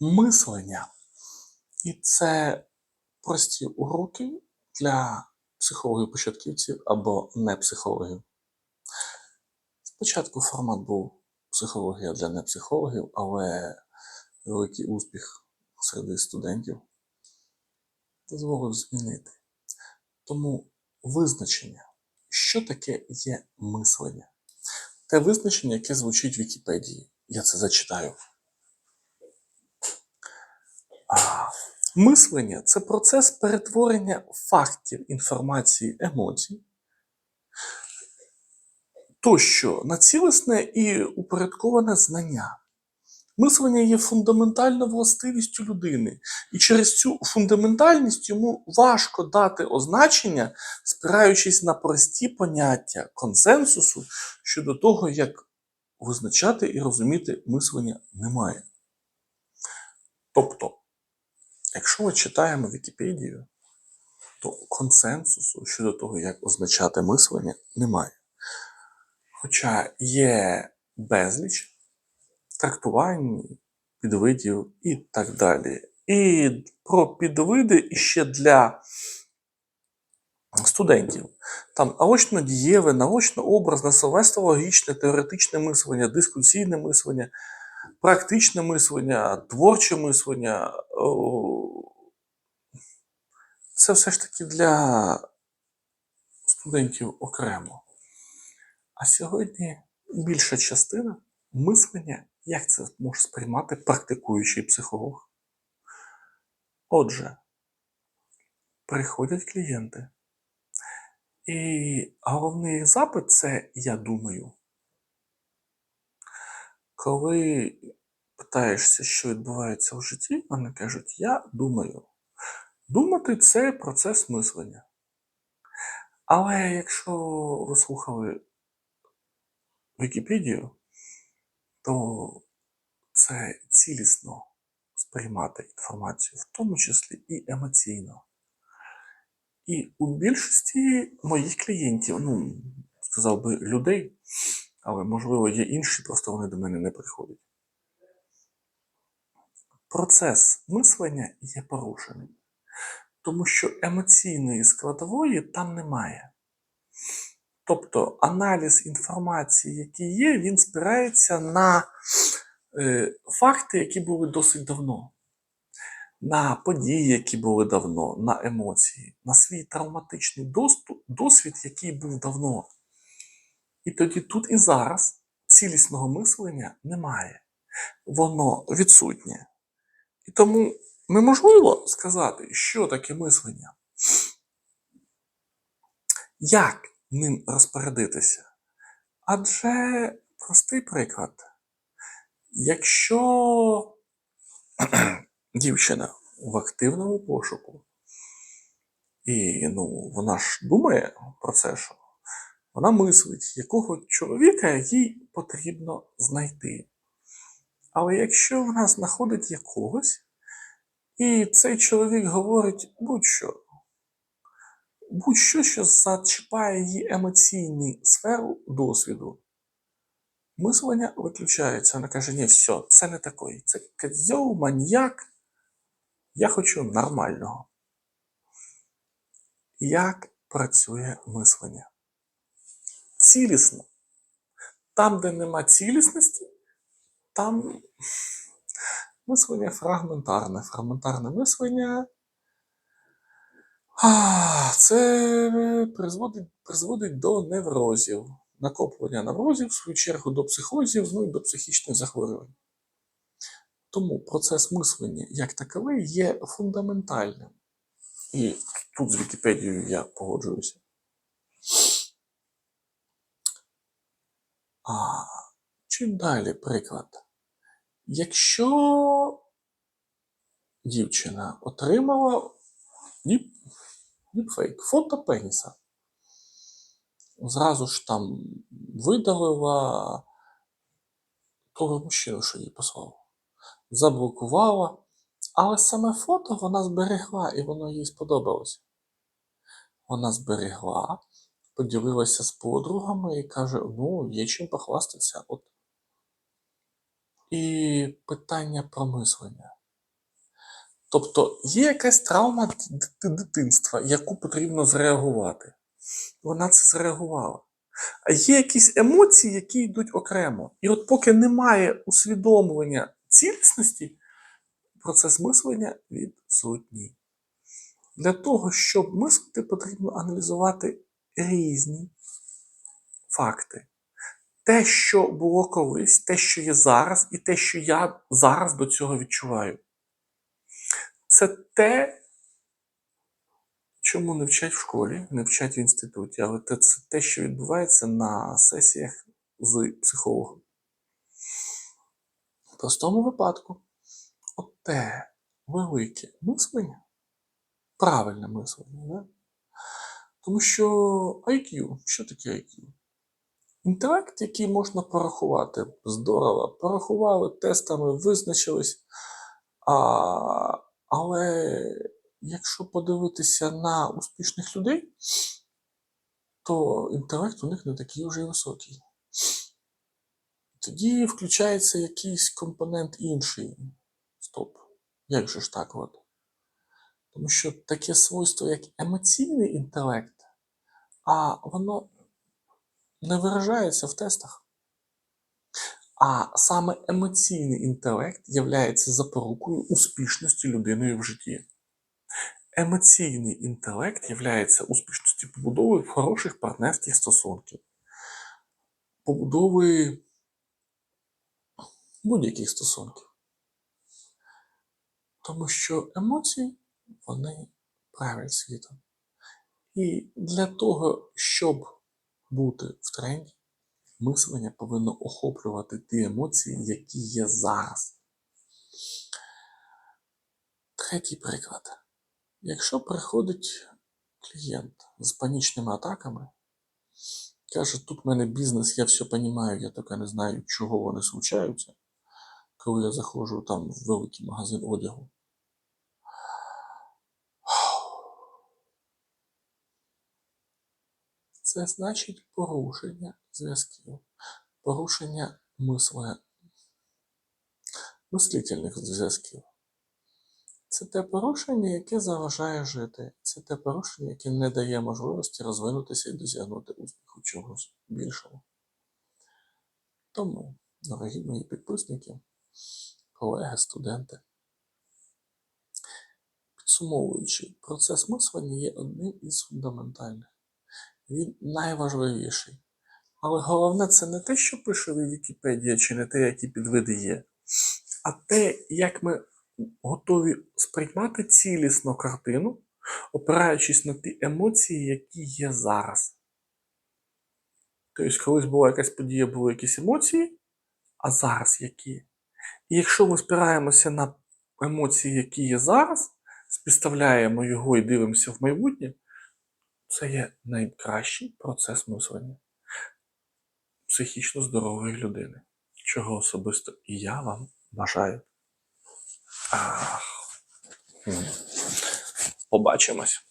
мислення. І це прості уроки для психологів-початківців або не психологів. Спочатку формат був психологія для непсихологів, але великий успіх серед студентів дозволив змінити. Тому визначення, що таке є мислення? Те визначення, яке звучить в Вікіпедії. Я це зачитаю. Мислення це процес перетворення фактів, інформації, емоцій тощо на цілісне і упорядковане знання. Мислення є фундаментальною властивістю людини, і через цю фундаментальність йому важко дати означення, спираючись на прості поняття консенсусу щодо того, як визначати і розуміти мислення немає. Тобто, якщо ми читаємо Вікіпедію, то консенсусу щодо того, як означати мислення, немає. Хоча є безліч трактувань, підвидів і так далі. І про підвиди ще для студентів. Там наочно дієве, наочно образне, словесно логічне, теоретичне мислення, дискусійне мислення, практичне мислення, творче мислення. Це все ж таки для студентів окремо. А сьогодні більша частина мислення, як це може сприймати практикуючий психолог. Отже, приходять клієнти. І головний запит це я думаю. Коли питаєшся, що відбувається в житті, вони кажуть, я думаю. Думати це процес мислення. Але якщо ви слухали Вікіпедію, то це цілісно сприймати інформацію, в тому числі і емоційно. І у більшості моїх клієнтів, ну, сказав би, людей, але, можливо, є інші, просто вони до мене не приходять. Процес мислення є порушений, тому що емоційної складової там немає. Тобто аналіз інформації, який є, він спирається на е, факти, які були досить давно, на події, які були давно, на емоції, на свій травматичний досвід, який був давно. І тоді тут і зараз цілісного мислення немає. Воно відсутнє. І тому неможливо сказати, що таке мислення. Як ним розпорядитися? Адже простий приклад. Якщо дівчина в активному пошуку, і ну, вона ж думає про це, що вона мислить, якого чоловіка їй потрібно знайти. Але якщо вона знаходить якогось, і цей чоловік говорить будь-що, будь-що, що зачіпає її емоційну сферу досвіду, мислення виключається. Вона каже, ні, все, це не такий. Це козьол, маньяк. Я хочу нормального. Як працює мислення? Цілісно. Там, де нема цілісності, там мислення фрагментарне. Фрагментарне мислення. Це призводить, призводить до неврозів, накоплення неврозів, в свою чергу, до психозів, ну і до психічних захворювань. Тому процес мислення як таковий є фундаментальним. І тут з Вікіпедією я погоджуюся. А чим далі приклад? Якщо дівчина отримала діп, діпфейк, фото пеніса, зразу ж там видалила того мужчину, що їй послав, заблокувала, але саме фото вона зберегла і воно їй сподобалось. Вона зберегла, поділилася з подругами і каже: ну, є чим похвастатися. От. І питання про мислення. Тобто є якась травма дитинства, яку потрібно зреагувати. Вона це зреагувала. А є якісь емоції, які йдуть окремо. І от поки немає усвідомлення цілісності, процес мислення відсутній. Для того, щоб мислити, потрібно аналізувати різні факти. Те, що було колись, те, що є зараз, і те, що я зараз до цього відчуваю. Це те, чому не вчать в школі, не вчать в інституті, але це, те, що відбувається на сесіях з психологом. В простому випадку, от те велике мислення, правильне мислення? Тому що IQ, що таке IQ? Інтелект, який можна порахувати, здорово, порахували тестами, визначились. А, але якщо подивитися на успішних людей, то інтелект у них не такий вже й високий. Тоді включається якийсь компонент інший. Стоп. Як же ж так от? Тому що таке свойство, як емоційний інтелект, а воно не виражається в тестах. А саме емоційний інтелект є запорукою успішності людини в житті. Емоційний інтелект є успішністю побудови хороших партнерських стосунків, побудови будь-яких стосунків. Тому що емоції вони правлять світом. І для того, щоб бути в тренді, мислення повинно охоплювати ті емоції, які є зараз. Третій приклад. Якщо приходить клієнт з панічними атаками, каже, тут в мене бізнес, я все розумію, я тільки не знаю, чого вони случаються, коли я заходжу там в великий магазин одягу. Це значить порушення зв'язків, порушення мислення, мислительних зв'язків. Це те порушення, яке заважає жити. Це те порушення, яке не дає можливості розвинутися і досягнути успіху чогось більшого. Тому, дорогі мої підписники, колеги, студенти, підсумовуючи, процес мислення є одним із фундаментальних. Він найважливіший. Але головне це не те, що пише Вікіпедія, чи не те, які підвиди є, а те, як ми готові сприймати цілісну картину, опираючись на ті емоції, які є зараз. Тобто, колись була якась подія, були якісь емоції, а зараз які. І якщо ми спираємося на емоції, які є зараз, співставляємо його і дивимося в майбутнє, це є найкращий процес мислення психічно здорової людини, чого особисто і я вам бажаю. Побачимось.